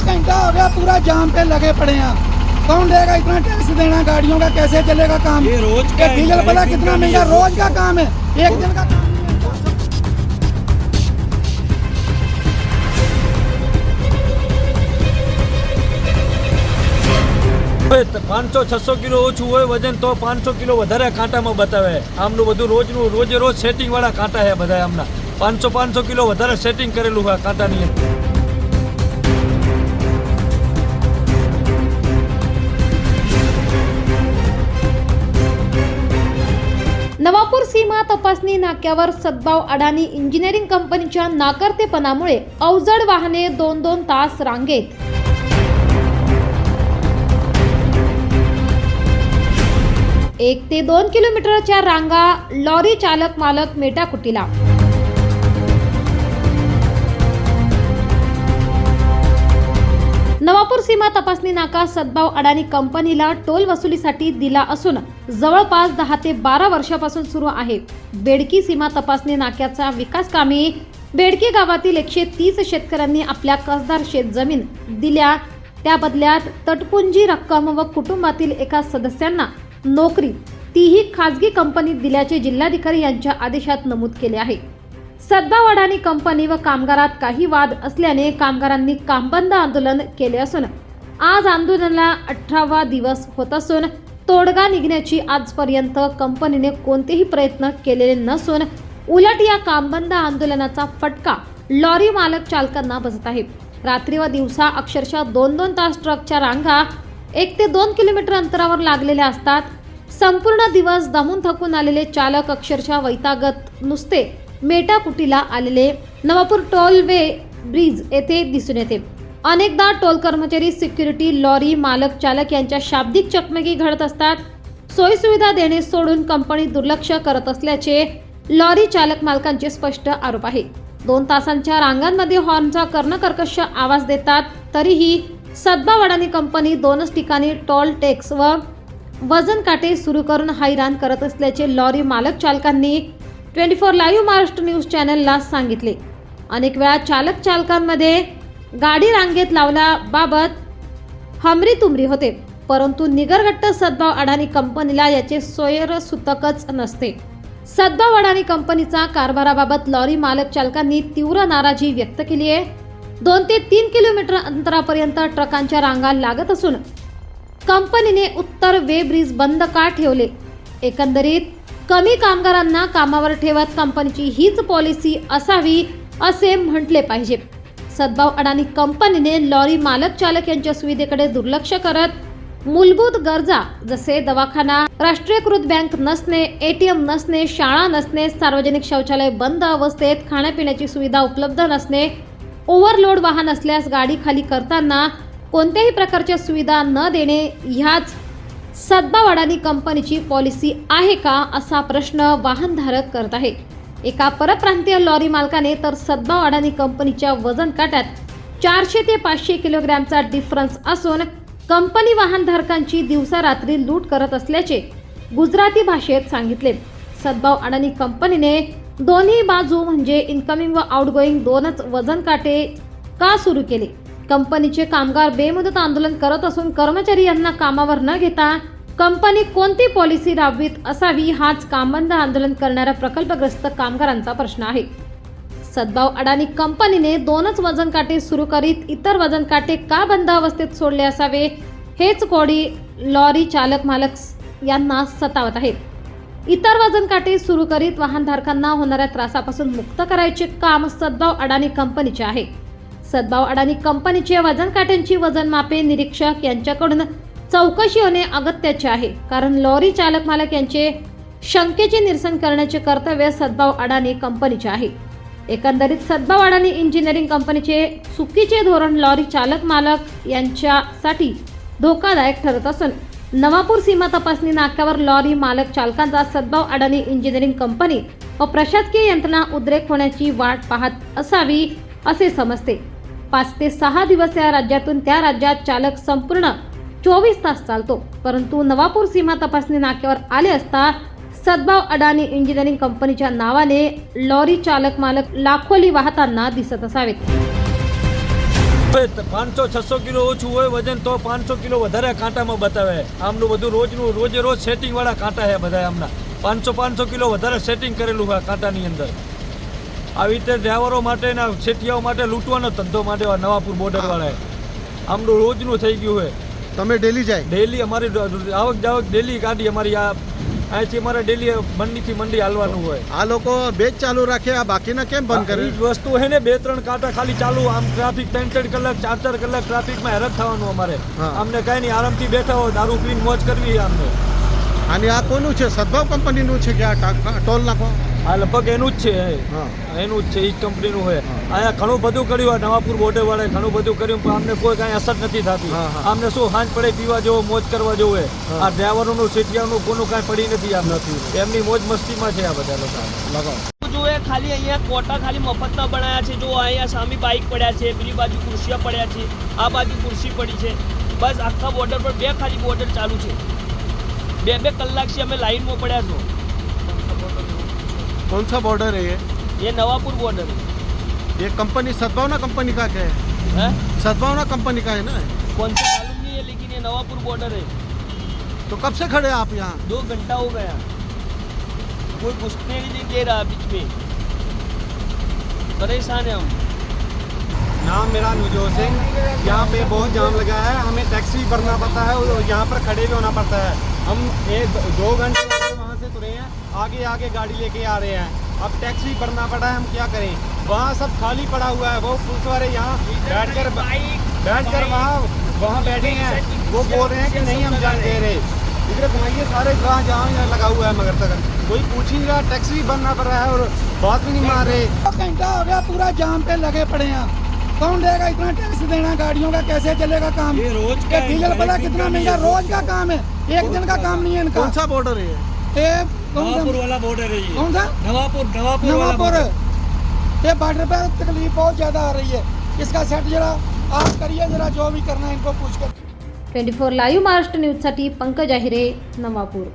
घंटा हो गया पूरा जाम पे लगे पड़े हैं कौन देगा इतना टैक्स देना गाड़ियों का कैसे चलेगा काम ये रोज का ये है, डीजल एक पता दिन कितना का नहीं महंगा है, रोज का काम है एक दिन का काम नहीं है પાંચસો છસો કિલો ઓછું હોય વજન તો પાંચસો કિલો વધારે કાંટામાં બતાવે આમનું બધું રોજનું રોજે રોજ સેટિંગ વાળા કાંટા છે બધા આમના પાંચસો પાંચસો કિલો વધારે સેટિંગ કરેલું છે આ કાંટાની અંદર. नवापूर सीमा तपासणी नाक्यावर सद्भाव अडाणी इंजिनिअरिंग कंपनीच्या नाकर्तेपणामुळे अवजड वाहने दोन दोन तास रांगेत. एक ते दोन किलोमीटरच्या रांगा लॉरी चालक मालक मेटाकुटीला नवापूर सीमा तपासणी नाका सद्भाव अडाणी कंपनीला टोल वसुलीसाठी दिला असून जवळपास दहा ते बारा वर्षापासून सुरू आहे. बेडकी सीमा तपासणी नाक्याचा विकास कामे बेडकी गावातील एकशे तीस शेतकऱ्यांनी आपल्या कसदार शेत जमीन दिल्या. त्या बदल्यात तटपुंजी रक्कम व कुटुंबातील एका सदस्यांना नोकरी तीही खाजगी कंपनीत दिल्याचे जिल्हाधिकारी यांच्या आदेशात नमूद केले आहे. सद्भावाडानी कंपनी व कामगारात काही वाद असल्याने कामगारांनी कामबंद आंदोलन केले असून आज आंदोलनाला अठरावा दिवस होत असून तोडगा निघण्याची आजपर्यंत कंपनीने कोणतेही प्रयत्न केलेले नसून उलट या कामबंद आंदोलनाचा फटका लॉरी मालक चालकांना बसत आहे. रात्री व दिवसा अक्षरशः दोन दोन तास ट्रकच्या रांगा एक ते दोन किलोमीटर अंतरावर लागलेल्या असतात. संपूर्ण दिवस दमून थकून आलेले चालक अक्षरशः वैतागत नुसते मेटाकुटीला आलेले नवापूर टोलवे ब्रिज येथे दिसून येते. अनेकदा टोल कर्मचारी सिक्युरिटी लॉरी मालक चालक यांच्या शाब्दिक चकमकी घडत असतात. सोयीसुविधा देणे सोडून कंपनी दुर्लक्ष करत असल्याचे लॉरी चालक मालकांचे स्पष्ट आरोप आहे. दोन तासांच्या रांगांमध्ये हॉर्नचा कर्णकर्कश आवाज देतात तरीही सद्भावडानी कंपनी दोनच ठिकाणी टोल टॅक्स व वजन काटे सुरू करून हैराण करत असल्याचे लॉरी मालक चालकांनी twenty four live Maharashtra news चॅनलला सांगितले. अनेक वेळा चालक चालकांमध्ये गाडी रांगेत लावल्याबाबत हमरी तुमरी होते परंतु निगरघट्ट सद्भाव अडाणी कंपनीला याचे सोयरसूतकच नसते. सद्भाव अडाणी कंपनीचा कारभाराबाबत लॉरी मालक चालकांनी तीव्र नाराजी व्यक्त केली आहे. दोन ते तीन किलोमीटर अंतरापर्यंत ट्रकांच्या रांगा लागत असून कंपनीने उत्तर वे ब्रिज बंद का ठेवले? एकंदरीत कमी कामगारांना कामावर ठेवत कंपनीची हीच पॉलिसी असावी असे म्हटले पाहिजे. सद्भाव अडाणी कंपनीने लॉरी मालक चालक यांच्या सुविधेकडे दुर्लक्ष करत मूलभूत गरजा जसे दवाखाना राष्ट्रीयकृत बँक नसणे एटीएम नसणे शाळा नसणे सार्वजनिक शौचालय बंद अवस्थेत खाण्यापिण्याची सुविधा उपलब्ध नसणे ओव्हरलोड वाहन असल्यास गाडी खाली करताना कोणत्याही प्रकारच्या सुविधा न देणे ह्याच सद्भाव अडाणी कंपनीची पॉलिसी आहे का असा प्रश्न वाहनधारक करत आहे एका परप्रांतीय लॉरी मालकाने तर सद्भाव अडाणी कंपनीच्या वजन काट्यात चारशे ते पाचशे किलोग्रॅमचा डिफरन्स असून कंपनी वाहनधारकांची दिवसा रात्री लूट करत असल्याचे गुजराती भाषेत सांगितले. सद्भाव अडाणी कंपनीने दोन्ही बाजू म्हणजे इन्कमिंग व आउटगोईंग दोनच वजन काटे का सुरू केले? कंपनीचे कामगार बेमुदत आंदोलन करत असून कर्मचारी यांना कामावर न घेता कंपनी कोणती पॉलिसी राबवित असावी हाच कामबंद आंदोलन करणाऱ्या प्रकल्पग्रस्त कामगारांचा प्रश्न आहे. सद्भाव अडाणी कंपनीने दोनच वजन काटे सुरू करीत इतर वजन काटे का बंद अवस्थेत सोडले असावे हेच कोडी लॉरी चालक मालक यांना सतावत आहेत. इतर वजन काटे सुरू करीत वाहनधारकांना होणाऱ्या त्रासापासून मुक्त करायचे काम सद्भाव अडाणी कंपनीचे आहे. सद्भाव अडाणी कंपनीचे वजन काट्यांची वजन मापे निरीक्षक यांच्याकडून चौकशी होणे अगत्याचे आहे. कारण लॉरी चालक मालक यांचे शंकेचे निरसन करण्याचे कर्तव्य सद्भाव अडाणी कंपनीचे आहे. एकंदरीत सद्भाव अडाणी इंजिनिअरिंग कंपनीचे चुकीचे धोरण लॉरी चालक मालक यांच्यासाठी धोकादायक ठरत असून नवापूर सीमा तपासणी नाक्यावर लॉरी मालक चालकांचा सद्भाव अडाणी इंजिनिअरिंग कंपनी व प्रशासकीय यंत्रणा उद्रेक होण्याची वाट पाहत असावी असे समजते. पाच ते सहा दिवस या राज्यातून त्या राज्यात चालक संपूर्ण चोवीस तास चालतो परंतु नवापूर सीमा तपासणी नाक्यावर आले असता सद्भाव अडाणी इंजिनिअरिंग कंपनीच्या नावाने लॉरी चालक मालक लाखोली वाहताना दिसत असावेत પાંચસો છસો કિલો ઓછું હોય વજન તો પાંચસો કિલો વધારે કાંટામાં બતાવે આમનું બધું રોજનું રોજે રોજ સેટિંગ વાળા કાંટા છે બધા આમના પાંચસો પાંચસો કિલો વધારે સેટિંગ કરેલું છે આ કાંટાની અંદર આવી રીતે ડ્રાઈવરો માટે ના શેઠિયાઓ માટે લૂંટવાનો ધંધો માટે આ નવાપુર બોર્ડર વાળાએ આમનું રોજનું થઈ ગયું છે તમે ડેલી જાય? ડેલી અમારી આવક જાવક ડેલી ગાડી અમારી આ અહીંથી અમારે ડેલી મંડીથી મંડી હાલવાનું હોય. આ લોકો બેચ ચાલુ રાખે આ બાકીના કેમ બંધ કરે? વસ્તુ હે ને બે ત્રણ કાંટા ખાલી ચાલુ આમ ટ્રાફિક ત્રણ ત્રણ કલાક ચાર ચાર કલાક ટ્રાફિકમાં હેરાન થવાનું અમારે. અમને કઈ નહીં આરામથી બેઠા હોય દારૂ પીને મોજ કરવી અમને. અને આ કોનું છે? સદભાવ કંપનીનું છે કે આ ટોલ નાખો આ લગભગ એનું જ છે હા. એનું જ છે એ જ કંપનીનું હોય અહીંયા ઘણું બધું કર્યું હોય નવાપુર બોર્ડર વાળાએ ઘણું બધું કર્યું પણ અમને કોઈ કાંઈ અસર નથી થતી. અમને શું હાંજ પડે પીવા જેવો મોજ કરવા જેવું હોય આ ડ્રાઈવરોનું સીટિયાનું કોનું કાંઈ પડી નથી આમ. નથી. એમની મોજ મસ્તીમાં છે આ બધા લોકો. લગાવ. જો એ ખાલી અહીંયા કોટા ખાલી મફતના બનાવ્યા છે. જો અહીંયા સામે બાઇક પડ્યા છે પેલી બાજુ ખુરશીઓ પડ્યા છે આ બાજુ ખુરશી પડી છે. બસ આખા બોર્ડર પર બે ખાલી બોર્ડર ચાલુ છે. બે બે કલાકથી અમે લાઈનમાં પડ્યા છો. कौन सा बॉर्डर है ये? ये नवापुर बॉर्डर है। ये कंपनी सद्भावना कंपनी का क्या है? हैं? सद्भावना कंपनी का है ना? कौन सा मालूम नहीं है लेकिन ये नवापुर बॉर्डर है। तो कब से खड़े हैं आप यहाँ? दो घंटा हो गया। कोई घुसने नहीं दे रहा बीच में। परेशान है हम। नाम मेरा नवजोत सिंह। यहाँ पे बहुत जाम लगा है। हमें टैक्सी भरना पड़ता है और यहाँ पर खड़े भी होना पड़ता है। हम एक दो घंटे वहाँ से तुरे हैं। आगे आगे गाड़ी लेके आ रहे हैं। अब टैक्स भी भरना पड़ा है हम क्या करें? वहाँ सब खाली पड़ा हुआ है वो पुलिस वाले यहाँ बैठ कर बैठ कर वहाँ वहाँ बैठे हैं। वो बोल रहे हैं कि नहीं हम जान दे रहे। इधर घुमाइए सारे जहाँ जहाँ यहाँ लगा हुआ है मगर तक। कोई पूछ ही नहीं रहा टैक्स भी भरना पड़ रहा है और बात भी नहीं मान रहे। घंटा हो गया पूरा जाम पे लगे पड़े हैं। कौन देगा इतना टैक्स देना? गाड़ियों का कैसे चलेगा काम? ये रोज का डीजल दिन कितना महँगा? रोज का काम है। एक दिन का काम नहीं है इनका। कौन सा बॉर्डर है ये ये कौन नवापुर सा वाला बॉर्डर है ये कौन सा नवापुर नवापुर वाला नवापुर border। ये बॉर्डर पे तकलीफ बहुत ज्यादा आ रही है इसका सेट जरा आप करिए जरा जो भी करना है इनको पूछ कर ट्वेंटी फोर लाईव्ह महाराष्ट्र न्यूजसाठी पंकज आहिरे नवापूर